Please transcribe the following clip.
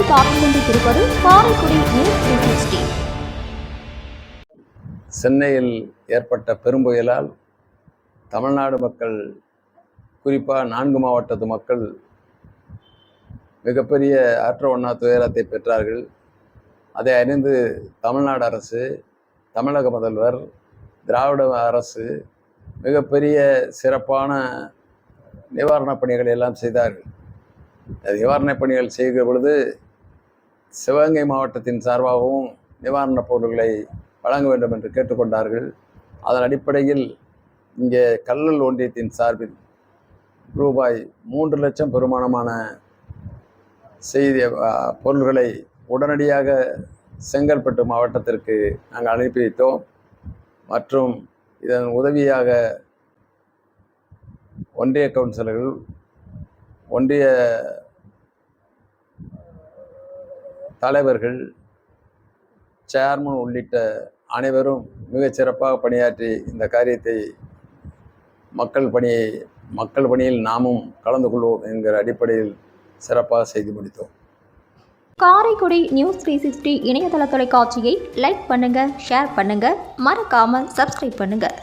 நீங்கள் பார்த்துக் கொண்டிருப்பது காரைக்குடி நியூஸ் த்ரீ சென்னையில் ஏற்பட்ட பெரும்புயலால் தமிழ்நாடு மக்கள் குறிப்பாக நான்கு மாவட்டத்து மக்கள் மிகப்பெரிய ஆற்ற ஒன்னா துயரத்தை பெற்றார்கள். அதை அறிந்து தமிழ்நாடு அரசு தமிழக முதல்வர் திராவிட அரசு மிகப்பெரிய சிறப்பான நிவாரணப் பணிகளை எல்லாம் செய்தார்கள். நிவாரணப் பணிகள் செய்கிற பொழுது சிவகங்கை மாவட்டத்தின் சார்பாகவும் நிவாரணப் பொருட்களை வழங்க வேண்டும் என்று கேட்டுக்கொண்டார்கள். அதன் அடிப்படையில் இங்கே கல்லல் ஒன்றியத்தின் சார்பில் ரூபாய் மூன்று லட்சம் பெருமானமான செய்தி பொருள்களை உடனடியாக செங்கல்பட்டு மாவட்டத்திற்கு நாங்கள் அனுப்பி வைத்தோம். மற்றும் இதன் உதவியாக ஒன்றிய கவுன்சிலர்கள் ஒன்றிய தலைவர்கள் சேர்மன் உள்ளிட்ட அனைவரும் மிகச் சிறப்பாக பணியாற்றி இந்த காரியத்தை மக்கள் பணியை மக்கள் பணியில் நாமும் கலந்து கொள்வோம் என்கிற அடிப்படையில் சிறப்பாக செய்து முடித்தோம். காரைக்குடி நியூஸ் த்ரீ சிக்ஸ்டி இணையதள தொலைக்காட்சியை லைக் பண்ணுங்க ஷேர் பண்ணுங்க. மறக்காமல் சப்ஸ்கிரைப் பண்ணுங்கள்